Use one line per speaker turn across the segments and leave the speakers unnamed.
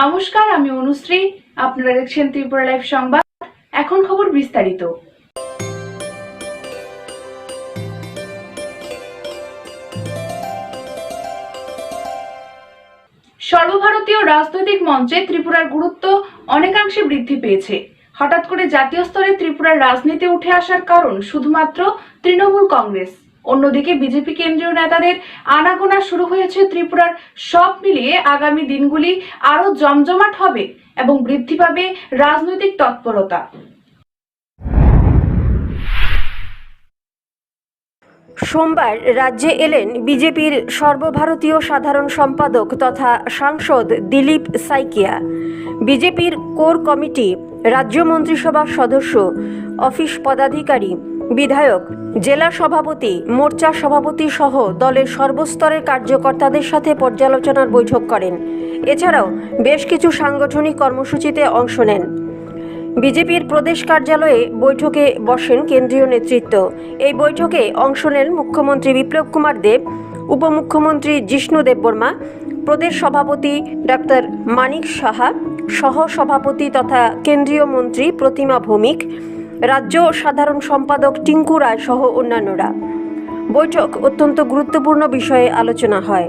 নমস্কার আমি অনুশ্রী আপনারা দেখছেন ত্রিপুরা লাইভ সংবাদ এখন খবর বিস্তারিত সর্বভারতীয় রাজনৈতিক মঞ্চে ত্রিপুরার গুরুত্ব অনেকাংশে বৃদ্ধি পেয়েছে হঠাৎ করে জাতীয় স্তরে ত্রিপুরার রাজনীতি উঠে আসার কারণ শুধুমাত্র তৃণমূল কংগ্রেস অন্যদিকে বিজেপি কেন্দ্রীয় নেতাদের আনাগোনা শুরু হয়েছে ত্রিপুরার সব মিলিয়ে আগামী দিনগুলি আরও জমজমাট হবে এবং বৃদ্ধি পাবে রাজনৈতিক তৎপরতা সোমবার রাজ্যে এলেন বিজেপির সর্বভারতীয় সাধারণ সম্পাদক তথা সাংসদ দিলীপ সাইকিয়া বিজেপির কোর কমিটি রাজ্য মন্ত্রিসভার সদস্য অফিস পদাধিকারী বিধায়ক জেলা সভাপতি মোর্চা সভাপতি সহ দলের সর্বস্তরের কার্যকর্তাদের সাথে পর্যালোচনার বৈঠক করেন এছাড়াও বেশ কিছু সাংগঠনিক কর্মসূচিতে অংশ নেন বিজেপির প্রদেশ কার্যালয়ে বৈঠকে বসেন কেন্দ্রীয় নেতৃত্ব এই বৈঠকে অংশ নেন মুখ্যমন্ত্রী বিপ্লব কুমার দেব উপমুখ্যমন্ত্রী জিষ্ণু দেববর্মা প্রদেশ সভাপতি ডাক্তার মানিক সাহা সহ সভাপতি তথা কেন্দ্রীয় মন্ত্রী প্রতিমা ভৌমিক রাজ্য সাধারণ সম্পাদক টিঙ্কু রায় সহ অন্যান্যরা বৈঠক অত্যন্ত গুরুত্বপূর্ণ বিষয়ে আলোচনা হয়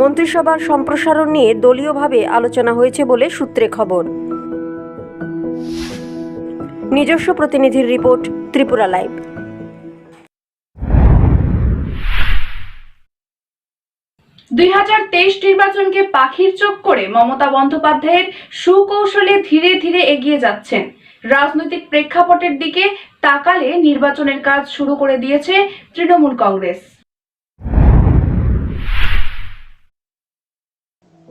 মন্ত্রিসভার সম্প্রসারণ নিয়ে দলীয়ভাবে আলোচনা হয়েছে বলে সূত্রে খবর নিজস্ব প্রতিনিধির রিপোর্ট ত্রিপুরা লাইভ দুই হাজার তেইশ নির্বাচনকে পাখির চোখ করে মমতা বন্দ্যোপাধ্যায়ের সুকৌশলে ধীরে ধীরে এগিয়ে যাচ্ছেন রাজনৈতিক প্রেক্ষাপটের দিকে তাকালে নির্বাচনের কাজ শুরু করে দিয়েছে তৃণমূল কংগ্রেস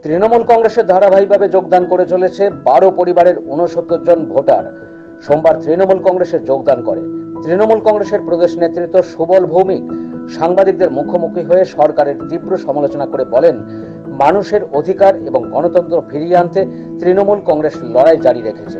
তৃণমূল কংগ্রেসের ধারাবাহিকভাবে যোগদান করে চলেছে বারো পরিবারের উনসত্তর জন ভোটার সোমবার তৃণমূল কংগ্রেসে যোগদান করে তৃণমূল কংগ্রেসের প্রদেশ নেতৃত্ব সুবল ভৌমিক সাংবাদিকদের মুখোমুখি হয়ে সরকারের তীব্র সমালোচনা করে বলেন মানুষের অধিকার এবং গণতন্ত্র ফিরিয়ে আনতে তৃণমূল কংগ্রেস লড়াই জারি রেখেছে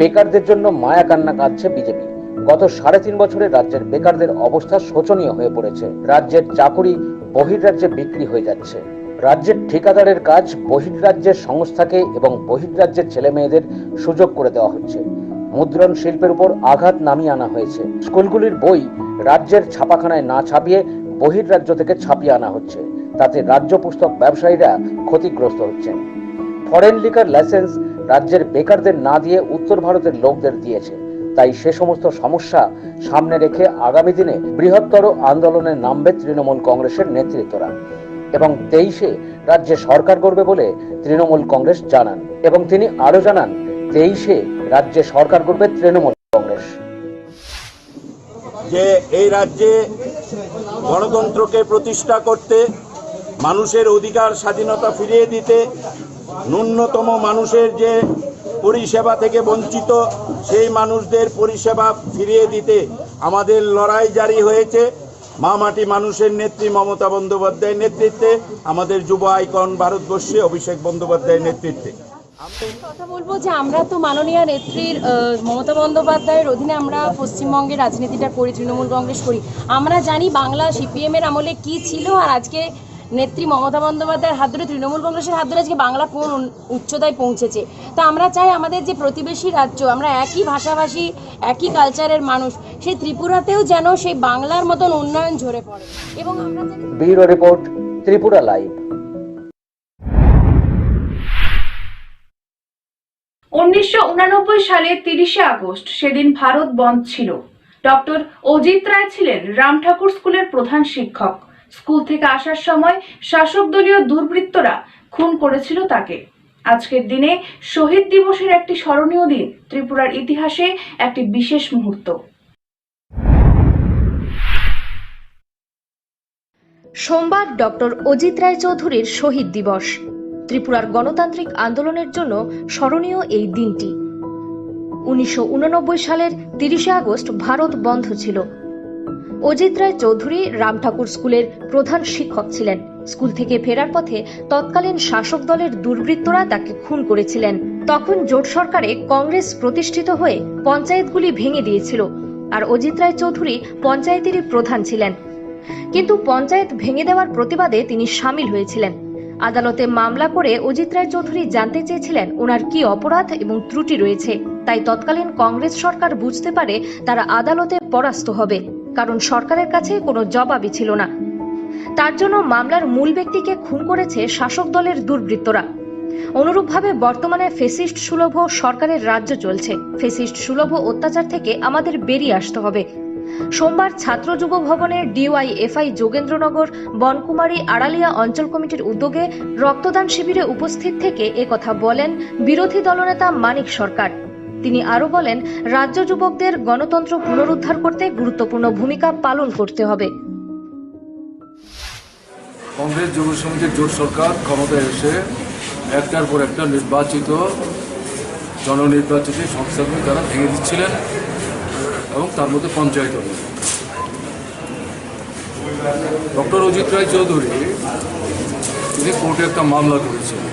বেকারদের জন্য মায়া কান্না কাঁদছে বিজেপি গত সাড়ে তিন বছরে রাজ্যের বেকারদের অবস্থা শোচনীয় হয়ে পড়েছে রাজ্যের চাকুরি বহির্রাজ্যে বিক্রি হয়ে যাচ্ছে রাজ্যের ঠিকাদারের কাজ বহির্রাজ্যের সংস্থাকে এবং বহির্রাজ্যের ছেলে মেয়েদের সুযোগ করে দেওয়া হচ্ছে মুদ্রণ শিল্পের উপর আঘাত নামিয়ে আনা হয়েছে স্কুলগুলির বই রাজ্যের ছাপাখানায় না ছাপিয়ে বহির্রাজ্য থেকে ছাপিয়ে আনা হচ্ছে তাতে রাজ্য পুস্তক ব্যবসায়ীরা ক্ষতিগ্রস্ত হচ্ছেন ফরেন লিকার লাইসেন্স রাজ্যের বেকারদের না দিয়ে উত্তর ভারতের লোকদের দিয়েছে তাই সে সমস্ত সমস্যা সামনে রেখে আগামী দিনে বৃহত্তর আন্দোলনে নামবে তৃণমূল কংগ্রেসের নেতৃত্বরা এবং তেইশে রাজ্যে সরকার করবে বলে তৃণমূল কংগ্রেস জানান এবং তিনি আরো জানান তেইশে রাজ্যে সরকার করবে তৃণমূল কংগ্রেস
যে এই রাজ্যে গণতন্ত্রকে প্রতিষ্ঠা করতে মানুষের অধিকার স্বাধীনতা ফিরিয়ে দিতে ন্যূনতম মানুষের যে পরিষেবা থেকে বঞ্চিত সেই মানুষদের পরিষেবা ফিরিয়ে দিতে আমাদের লড়াই জারি হয়েছে মামাটি মানুষের নেত্রী মমতা বন্দ্যোপাধ্যায়ের নেতৃত্বে আমাদের যুব আইকন ভারতবর্ষে অভিষেক বন্দ্যোপাধ্যায়ের নেতৃত্বে
কথা বলবো যে আমরা তো মাননীয় নেত্রীর মমতা বন্দ্যোপাধ্যায়ের অধীনে আমরা পশ্চিমবঙ্গের রাজনীতিটা করি তৃণমূল কংগ্রেস করি আমরা জানি বাংলা সিপিএমের আমলে কি ছিল আর আজকে নেত্রী মমতা বন্দ্যোপাধ্যায়ের হাত ধরে তৃণমূল কংগ্রেসের হাত ধরে আজকে বাংলা কোন উচ্চতায় পৌঁছেছে তা আমরা চাই আমাদের যে প্রতিবেশী রাজ্য আমরা একই ভাষাভাষী একই কালচারের মানুষ সেই ত্রিপুরাতেও যেন সেই বাংলার মতন উন্নয়ন ঝরে পড়ে এবং
আমরা রিপোর্ট ত্রিপুরা লাইভ
উনিশশো সালে তিরিশে আগস্ট সেদিন ভারত বন্ধ ছিল ডক্টর অজিত রায় ছিলেন রাম ঠাকুর স্কুলের প্রধান শিক্ষক স্কুল থেকে আসার সময় শাসক দলীয় দুর্বৃত্তরা খুন করেছিল তাকে আজকের দিনে শহীদ দিবসের একটি স্মরণীয় দিন ত্রিপুরার ইতিহাসে একটি বিশেষ মুহূর্ত সোমবার ডক্টর অজিত রায় চৌধুরীর শহীদ দিবস ত্রিপুরার গণতান্ত্রিক আন্দোলনের জন্য স্মরণীয় এই দিনটি উনিশশো সালের তিরিশে আগস্ট ভারত বন্ধ ছিল অজিত রায় চৌধুরী রামঠাকুর স্কুলের প্রধান শিক্ষক ছিলেন স্কুল থেকে ফেরার পথে তৎকালীন শাসক দলের দুর্বৃত্তরা তাকে খুন করেছিলেন তখন জোট সরকারে কংগ্রেস প্রতিষ্ঠিত হয়ে পঞ্চায়েতগুলি ভেঙে দিয়েছিল আর অজিত রায় চৌধুরী পঞ্চায়েতেরই প্রধান ছিলেন কিন্তু পঞ্চায়েত ভেঙে দেওয়ার প্রতিবাদে তিনি সামিল হয়েছিলেন আদালতে মামলা করে অজিত রায় চৌধুরী জানতে চেয়েছিলেন ওনার কি অপরাধ এবং ত্রুটি রয়েছে তাই তৎকালীন কংগ্রেস সরকার বুঝতে পারে তারা আদালতে পরাস্ত হবে কারণ সরকারের কাছে কোনো জবাবই ছিল না তার জন্য মামলার মূল ব্যক্তিকে খুন করেছে শাসক দলের দুর্বৃত্তরা অনুরূপভাবে বর্তমানে ফেসিস্ট সুলভ সরকারের রাজ্য চলছে ফেসিস্ট সুলভ অত্যাচার থেকে আমাদের বেরিয়ে আসতে হবে সোমবার ছাত্র যুব ভবনে এফআই যোগেন্দ্রনগর বনকুমারী আড়ালিয়া অঞ্চল কমিটির উদ্যোগে রক্তদান শিবিরে উপস্থিত থেকে একথা বলেন বিরোধী দলনেতা মানিক সরকার তিনি আরও বলেন রাজ্য যুবকদের গণতন্ত্র পুনরুদ্ধার করতে গুরুত্বপূর্ণ ভূমিকা পালন করতে হবে
কংগ্রেস যুব সমিতির জোট সরকার ক্ষমতায় এসে একটার পর একটা নির্বাচিত জননির্বাচিত সংস্থাগুলি তারা ভেঙে দিচ্ছিলেন এবং তার মধ্যে পঞ্চায়েত ডক্টর অজিত রায় চৌধুরী তিনি কোর্টে একটা মামলা করেছেন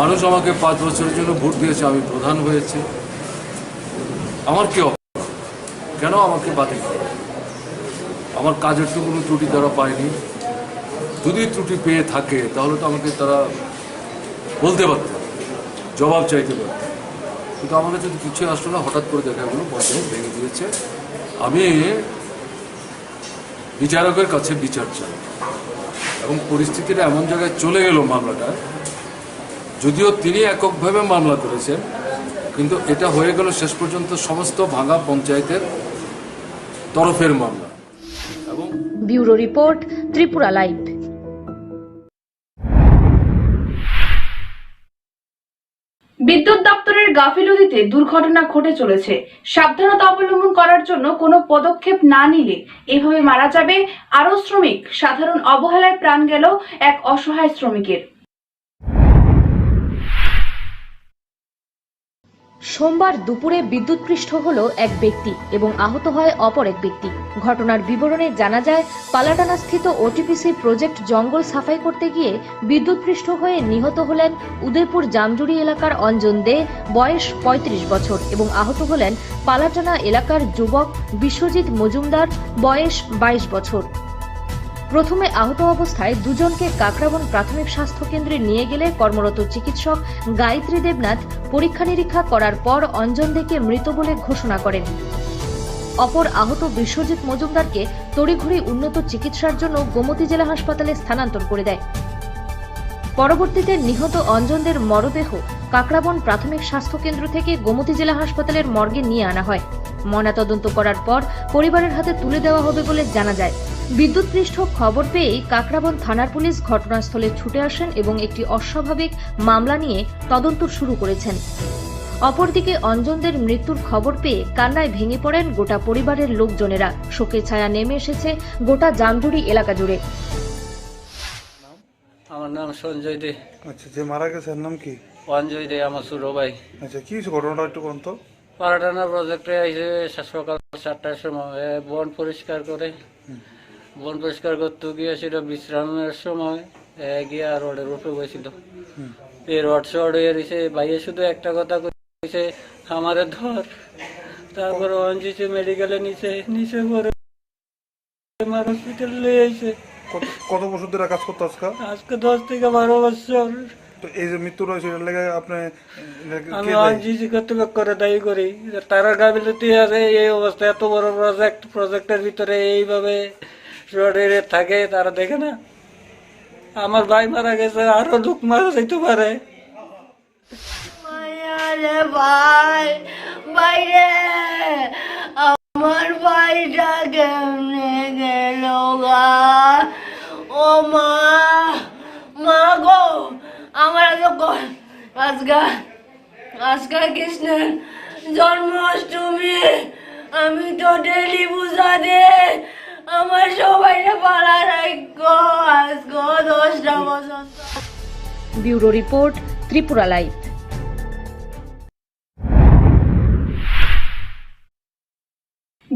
মানুষ আমাকে পাঁচ বছরের জন্য ভোট দিয়েছে আমি প্রধান হয়েছে আমার কি কেন আমাকে বাতিল আমার কাজের তো কোনো ত্রুটি তারা পায়নি যদি ত্রুটি পেয়ে থাকে তাহলে তো আমাকে তারা বলতে পারত জবাব চাইতে পারত কিন্তু আমাকে যদি কিছুই আসলো না হঠাৎ করে দেখা গেলো পঞ্চায়েত ভেঙে দিয়েছে আমি বিচারকের কাছে বিচার চাই এবং পরিস্থিতিটা এমন জায়গায় চলে গেল মামলাটা যদিও তিনি এককভাবে মামলা করেছেন কিন্তু এটা হয়ে গেল শেষ পর্যন্ত সমস্ত ভাঙা পঞ্চায়েতের তরফের মামলা
এবং ব্যুরো রিপোর্ট ত্রিপুরা লাইভ বিদ্যুৎ দপ্তরের গাফিলতিতে দুর্ঘটনা ঘটে চলেছে সাবধানতা অবলম্বন করার জন্য কোনো পদক্ষেপ না নিলে এভাবে মারা যাবে আরও শ্রমিক সাধারণ অবহেলায় প্রাণ গেল এক অসহায় শ্রমিকের সোমবার দুপুরে বিদ্যুৎপৃষ্ট হল এক ব্যক্তি এবং আহত হয় অপর এক ব্যক্তি ঘটনার বিবরণে জানা যায় পালাটানাস্থিত ওটিপিসি প্রজেক্ট জঙ্গল সাফাই করতে গিয়ে বিদ্যুৎপৃষ্ট হয়ে নিহত হলেন উদয়পুর জামজুড়ি এলাকার অঞ্জন দে বয়স ৩৫ বছর এবং আহত হলেন পালাটানা এলাকার যুবক বিশ্বজিৎ মজুমদার বয়স ২২ বছর প্রথমে আহত অবস্থায় দুজনকে কাকরাবন প্রাথমিক স্বাস্থ্য কেন্দ্রে নিয়ে গেলে কর্মরত চিকিৎসক গায়ত্রী দেবনাথ পরীক্ষা নিরীক্ষা করার পর অঞ্জন দেকে মৃত বলে ঘোষণা করেন অপর আহত বিশ্বজিৎ মজুমদারকে তড়িঘড়ি উন্নত চিকিৎসার জন্য গোমতী জেলা হাসপাতালে স্থানান্তর করে দেয় পরবর্তীতে নিহত অঞ্জনদের মরদেহ কাকড়াবন প্রাথমিক স্বাস্থ্যকেন্দ্র থেকে গোমতী জেলা হাসপাতালের মর্গে নিয়ে আনা হয় ময়নাতদন্ত করার পর পরিবারের হাতে তুলে দেওয়া হবে বলে জানা যায় বিদ্যুৎপৃষ্ঠ খবর পেয়েই কাকরাবন থানার পুলিশ ঘটনাস্থলে ছুটে আসেন এবং একটি অস্বাভাবিক মামলা নিয়ে তদন্ত শুরু করেছেন অপরদিকে অঞ্জনদের মৃত্যুর খবর পেয়ে কান্নায় ভেঙে পড়েন গোটা পরিবারের লোকজনেরা শোকের ছায়া নেমে এসেছে গোটা জামজুড়ি এলাকা জুড়ে
আমার নাম সঞ্জয় দে
আচ্ছা যে মারা গেছে নাম কি
অঞ্জয় দে আমার ভাই
আচ্ছা কি ঘটনাটা একটু
পাড়াটানা প্রজেক্টে আইসে সকাল চারটার সময় বন পরিষ্কার করে বন পরিষ্কার করতে গিয়ে সেটা বিশ্রামের সময় গিয়ে আর রোডের উপরে বসেছিল এই রড শড হয়ে রয়েছে ভাইয়ে শুধু একটা কথা কইছে আমারে ধর তারপর অঞ্জিছে মেডিকেলে নিচে নিচে পরে আমার হসপিটাল নিয়ে আইছে
কত বছর ধরে কাজ করতে আজকে
আজকে দশ থেকে বারো বছর
তো এই যে মৃত্যু রয়েছে এটার লেগে আপনি
আমি অঞ্জিসি কর্তৃপক্ষ করে দায়ী করি তারা গাবিলতি আছে এই অবস্থা এত বড় প্রজেক্ট প্রজেক্টের ভিতরে এইভাবে শরীরে থাকে তারা দেখে না আমার ভাই মারা গেছে আরো লোক মারা যেতে পারে ভাই বাইরে আমার ভাইটা কেমনে গেল ও মা মা গো আমার
আজকে আজকা কৃষ্ণের জন্মাষ্টমী আমি তো ডেলি বুঝা দিয়ে আমার সবাইকে পালা রাখো আজকে দশটা ব্যুরো রিপোর্ট ত্রিপুরা লাইভ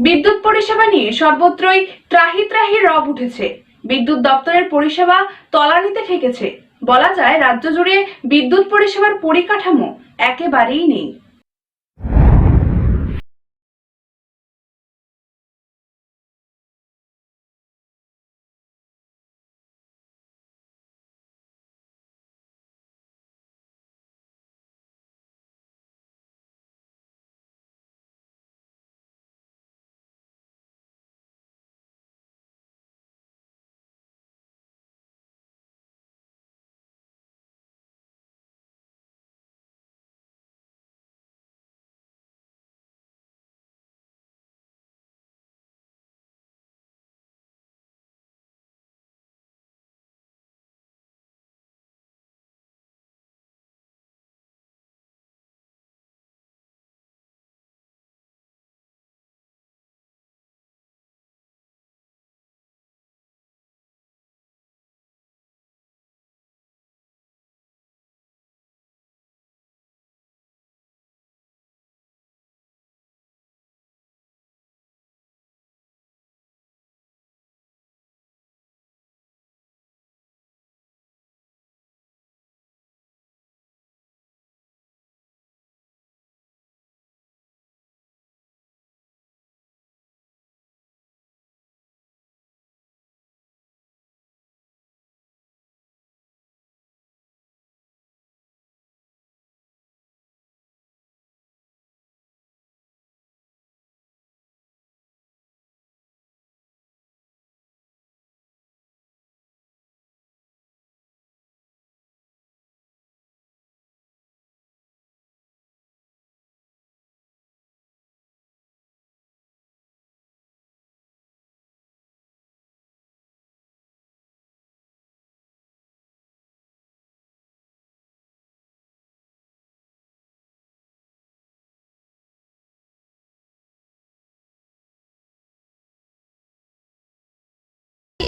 বিদ্যুৎ পরিষেবা নিয়ে সর্বত্রই ত্রাহি ত্রাহি রব উঠেছে বিদ্যুৎ দপ্তরের পরিষেবা তলানিতে ঠেকেছে বলা যায় রাজ্য জুড়ে বিদ্যুৎ পরিষেবার পরিকাঠামো একেবারেই নেই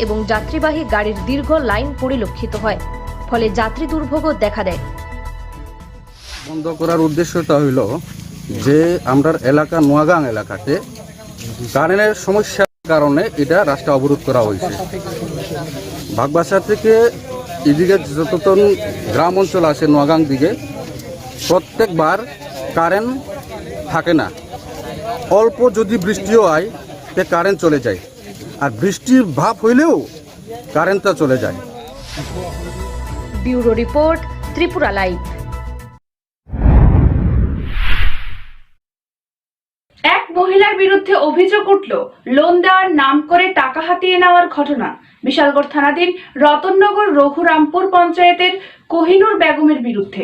এবং যাত্রীবাহী গাড়ির দীর্ঘ লাইন পরিলক্ষিত হয় ফলে যাত্রী দুর্ভোগও দেখা দেয়
বন্ধ করার উদ্দেশ্যটা হইল যে আমরা এলাকা নোয়াগাং এলাকাতে কারেন্টের সমস্যার কারণে এটা রাস্তা অবরোধ করা হয়েছে বাগবাসা থেকে এদিকে যতক্ষণ গ্রাম অঞ্চল আছে নোয়াগাং দিকে প্রত্যেকবার কারেন্ট থাকে না অল্প যদি বৃষ্টিও হয় তে কারেন্ট চলে যায় আর বৃষ্টির ভাব হইলেও কারেন্টটা চলে যায়
ব্যুরো রিপোর্ট ত্রিপুরা লাইভ এক মহিলার বিরুদ্ধে অভিযোগ উঠল লোন দেওয়ার নাম করে টাকা হাতিয়ে নেওয়ার ঘটনা বিশালগড় থানাধীন রতননগর রঘুরামপুর পঞ্চায়েতের কোহিনুর বেগমের বিরুদ্ধে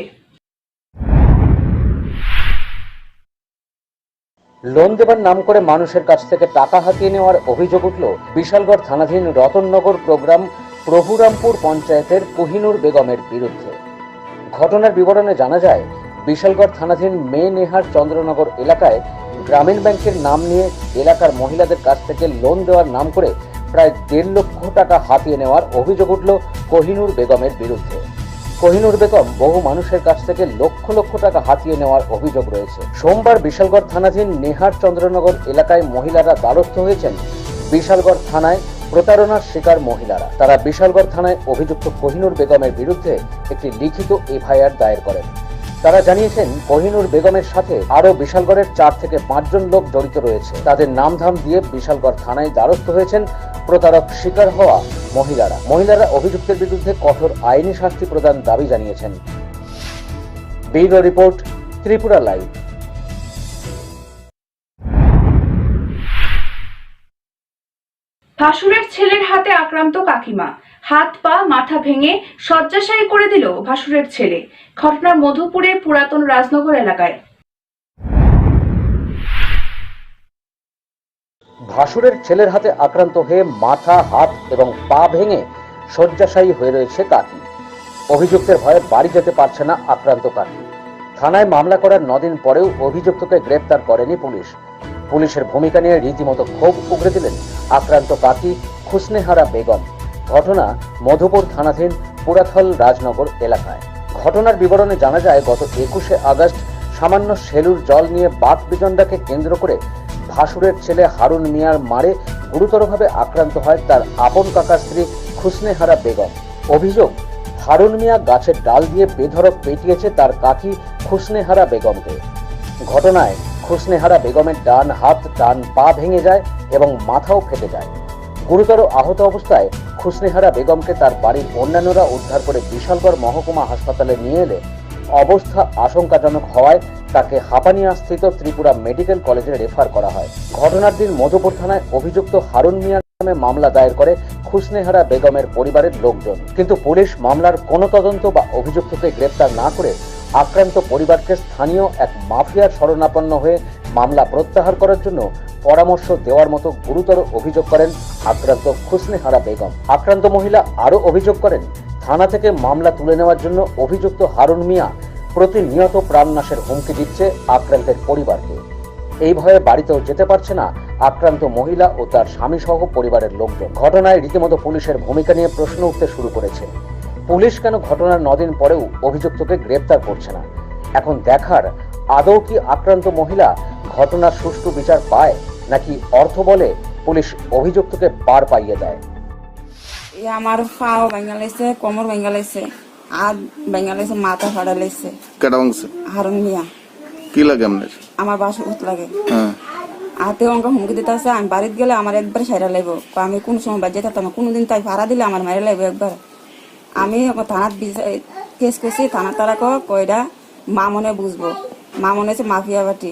লোন দেবার নাম করে মানুষের কাছ থেকে টাকা হাতিয়ে নেওয়ার অভিযোগ উঠল বিশালগড় থানাধীন রতননগর প্রোগ্রাম প্রভুরামপুর পঞ্চায়েতের কোহিনুর বেগমের বিরুদ্ধে ঘটনার বিবরণে জানা যায় বিশালগড় থানাধীন মে নেহার চন্দ্রনগর এলাকায় গ্রামীণ ব্যাংকের নাম নিয়ে এলাকার মহিলাদের কাছ থেকে লোন দেওয়ার নাম করে প্রায় দেড় লক্ষ টাকা হাতিয়ে নেওয়ার অভিযোগ উঠল কোহিনুর বেগমের বিরুদ্ধে কোহিনুর বেগম বহু মানুষের কাছ থেকে লক্ষ লক্ষ টাকা হাতিয়ে নেওয়ার অভিযোগ রয়েছে সোমবার বিশালগড় থানাধীন নেহার চন্দ্রনগর এলাকায় মহিলারা দ্বারস্থ হয়েছেন বিশালগড় থানায় প্রতারণার শিকার মহিলারা তারা বিশালগড় থানায় অভিযুক্ত কোহিনুর বেগমের বিরুদ্ধে একটি লিখিত এফআইআর দায়ের করেন তারা জানিয়েছেন কহিনুর বেগমের সাথে আরো বিশালগড়ের চার থেকে পাঁচজন লোক জড়িত রয়েছে তাদের নাম ধাম দিয়ে বিশালগড় থানায় দ্বারস্থ হয়েছেন প্রতারক শিকার হওয়া মহিলারা মহিলারা অভিযুক্তের বিরুদ্ধে কঠোর আইনি শাস্তি প্রদান দাবি জানিয়েছেন
বিউরো রিপোর্ট ত্রিপুরা লাইভ
ভাসুরের ছেলের হাতে আক্রান্ত কাকিমা হাত পা মাথা ভেঙে শয্যাশায়ী করে দিল ভাসুরের ছেলে ঘটনা মধুপুরে পুরাতন রাজনগর এলাকায়
ভাসুরের ছেলের হাতে আক্রান্ত হয়ে মাথা হাত এবং পা ভেঙে শয্যাশায়ী হয়ে রয়েছে কাকি অভিযুক্তের ভয়ে বাড়ি যেতে পারছে না আক্রান্ত কাকি থানায় মামলা করার নদিন পরেও অভিযুক্তকে গ্রেপ্তার করেনি পুলিশ পুলিশের ভূমিকা নিয়ে রীতিমতো ক্ষোভ উগড়ে দিলেন আক্রান্ত কাকি খুসনেহারা বেগম ঘটনা মধুপুর থানাধীন পুরাথল রাজনগর এলাকায় ঘটনার বিবরণে জানা যায় গত একুশে আগস্ট সামান্য সেলুর জল নিয়ে বাঘ বিজন্ডাকে কেন্দ্র করে ভাসুরের ছেলে হারুন মিয়ার মারে গুরুতরভাবে আক্রান্ত হয় তার আপন কাকার স্ত্রী খুসনেহারা বেগম অভিযোগ হারুন মিয়া গাছের ডাল দিয়ে বেধরক পেটিয়েছে তার কাকি খুসনেহারা বেগমকে ঘটনায় খুসনেহারা বেগমের ডান হাত ডান পা ভেঙে যায় এবং মাথাও ফেটে যায় গুরুতর আহত অবস্থায় খুশনিহারা বেগমকে তার বাড়ির অন্যান্যরা উদ্ধার করে বিশালগড় মহকুমা হাসপাতালে নিয়ে এলে অবস্থা আশঙ্কাজনক হওয়ায় তাকে হাপানিয়াস্থিত ত্রিপুরা মেডিকেল কলেজে রেফার করা হয় ঘটনার দিন মধুপুর থানায় অভিযুক্ত হারুন মিয়া নামে মামলা দায়ের করে খুশনেহারা বেগমের পরিবারের লোকজন কিন্তু পুলিশ মামলার কোনো তদন্ত বা অভিযুক্তকে গ্রেপ্তার না করে আক্রান্ত পরিবারকে স্থানীয় এক মাফিয়ার শরণাপন্ন হয়ে মামলা প্রত্যাহার করার জন্য পরামর্শ দেওয়ার মতো গুরুতর অভিযোগ করেন আক্রান্ত খুশনেহারা বেগম আক্রান্ত মহিলা আরও অভিযোগ করেন থানা থেকে মামলা তুলে নেওয়ার জন্য অভিযুক্ত হারুন মিয়া প্রতিনিয়ত প্রাণনাশের হুমকি দিচ্ছে আক্রান্তের পরিবারকে এই ভয়ে বাড়িতেও যেতে পারছে না আক্রান্ত মহিলা ও তার স্বামী সহ পরিবারের লোকজন ঘটনায় রীতিমতো পুলিশের ভূমিকা নিয়ে প্রশ্ন উঠতে শুরু করেছে পুলিশ কেন ঘটনার নদিন পরেও অভিযুক্তকে গ্রেপ্তার করছে না এখন দেখার আদৌ কি আক্রান্ত মহিলা ঘটনার সুষ্ঠু বিচার পায় নাকি অর্থ বলে পুলিশ অভিযুক্তকে পার পাইয়ে দেয়
আমার পাও ভেঙে লাইছে কোমর ভেঙে লাইছে হাত ভেঙে লাইছে মাথা ফাড়া লাইছে কেটা ভাঙছে হারুন মিয়া কি লাগে আপনার আমার বাসা উত লাগে হ্যাঁ। হাতে অঙ্ক হুমকি দিতে আছে আমি বাড়িতে গেলে আমার একবার সাইরা লাগবো আমি কোন সময় বাজে থাকতাম কোনোদিন তাই ভাড়া দিলে আমার মাইরা লাগবো একবার আমি থানার কেস করছি থানা তারা কয়টা মা মনে বুঝবো মা মনে হচ্ছে মাফিয়া বাটি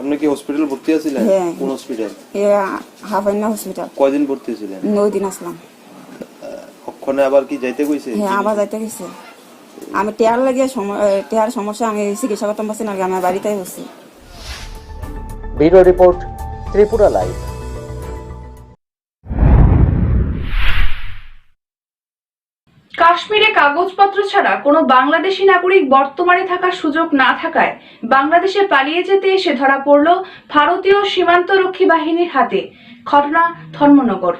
আপনি কি হসপিটাল ভর্তি আছিলেন হ্যাঁ। কোন হসপিটাল
হাফান্না হসপিটাল
কয়দিন ভর্তি ছিলেন নয় দিন আসলাম ওখানে আবার কি যাইতে কইছে
হ্যাঁ আবার যাইতে কইছে আমি টেয়ার লাগে টেয়ার সমস্যা আমি চিকিৎসা করতাম পারছি না আমার বাড়িতেই বসছি
ব্যুরো রিপোর্ট ত্রিপুরা লাইভ
কাগজপত্র ছাড়া কোনো বাংলাদেশি নাগরিক বর্তমানে থাকার সুযোগ না থাকায় বাংলাদেশে পালিয়ে যেতে এসে ধরা পড়ল ভারতীয় সীমান্তরক্ষী বাহিনীর হাতে ঘটনা ধর্মনগর